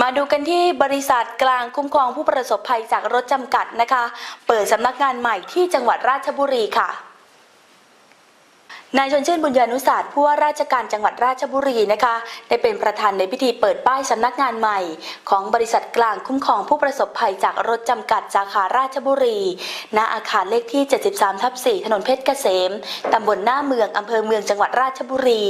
มาดูกันที่บริษัทกลางคุ้มครองผู้ประสบภัยจากรถจำกัดนะคะ เปิดสำนักงานใหม่ที่จังหวัดราชบุรีค่ะ นายชนชื่นบุญญานุศาสตร์ผู้ว่าราชการจังหวัดราชบุรีนะคะได้เป็นประธานในพิธีเปิดป้ายสำนักงานใหม่ ของบริษัทกลางคุ้มครองผู้ประสบภัยจากรถจำกัดสาขาราชบุรี ณอาคารเลขที่ 73ทับ4ถนนเพชรเกษมตำบลหน้าเมืองอำเภอเมืองจังหวัดราชบุรี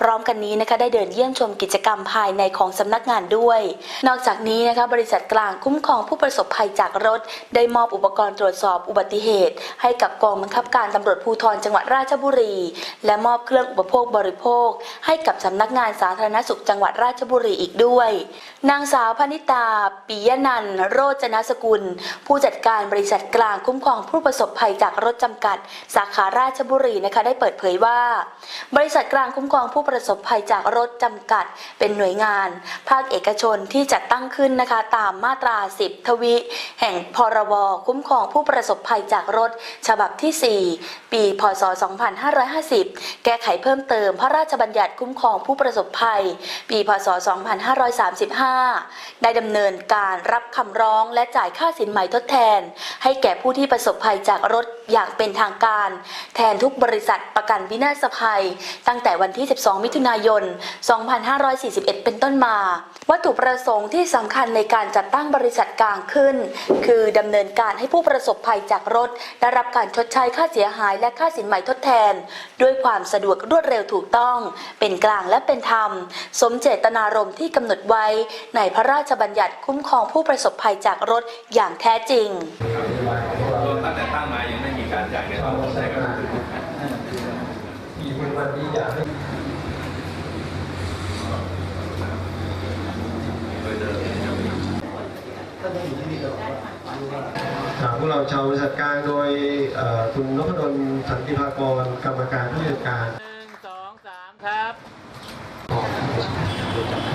พร้อมกันนี้นะคะได้เดินเยี่ยมชมกิจกรรมภายในของสำนักงานด้วย นอกจากนี้นะคะบริษัทกลางคุ้มครองผู้ประสบภัยจากรถ ได้มอบอุปกรณ์ตรวจสอบอุบัติเหตุ ให้กับกองบังคับการตำรวจภูธรจังหวัดราชบุรีและมอบเครื่องอุปโภคบริโภค ให้กับสำนักงานสาธารณสุขจังหวัดราชบุรีอีกด้วย นางสาวพนิตาปิยนันโรจนสกุล ผู้จัดการบริษัทกลางคุ้มครองผู้ประสบภัยจากรถจำกัด สาขาราชบุรีนะคะได้เปิดเผยว่า บริษัทกลางคุ้มครองผู้ประสบภัยจากรถจำกัด เป็นหน่วยงาน ภาคเอกชนที่จัดตั้งขึ้นนะคะตามมาตรา 10 ทวิแห่งพรบคุ้มครองผู้ประสบภัยจากรถ ฉบับที่ 4 ปี พศ 2550แก้ไขเพิ่มเติมพระราชบัญญัติคุ้มครองผู้ประสบภัย ปีพศ 2535 ได้ดำเนินการรับคำร้องและจ่ายค่าสินไหมทดแทน ให้แก่ผู้ที่ประสบภัยจากรถอย่างเป็นทางการ แทนทุกบริษัทประกันวินาศภัย ตั้งแต่วันที่ 12 มิถุนายน 2541 เป็นต้นมา วัตถุประสงค์ที่สำคัญในการจัดตั้งบริษัทกลางขึ้น คือดำเนินการให้ผู้ประสบภัยจากรถได้รับการชดใช้ค่าเสียหายและค่าสินไหมทดแทนด้วยความสะดวกรวดเร็วถูกต้อง เป็นกลางและเป็นธรรม สมเจตนารมณ์ที่กำหนดไว้ ในพระราชบัญญัติคุ้มครองผู้ประสบภัยจากรถอย่างแท้จริงตั้งแต่ตั้งมายังไม่มีการจ่ายเงินใช่ครับอีกวันนี้อยากให้อ่า พวกเราชาวบริษัทกลางโดยคุณนพดลสันติภากรกรรมการผู้จัดการหนึ่งสองสามครับ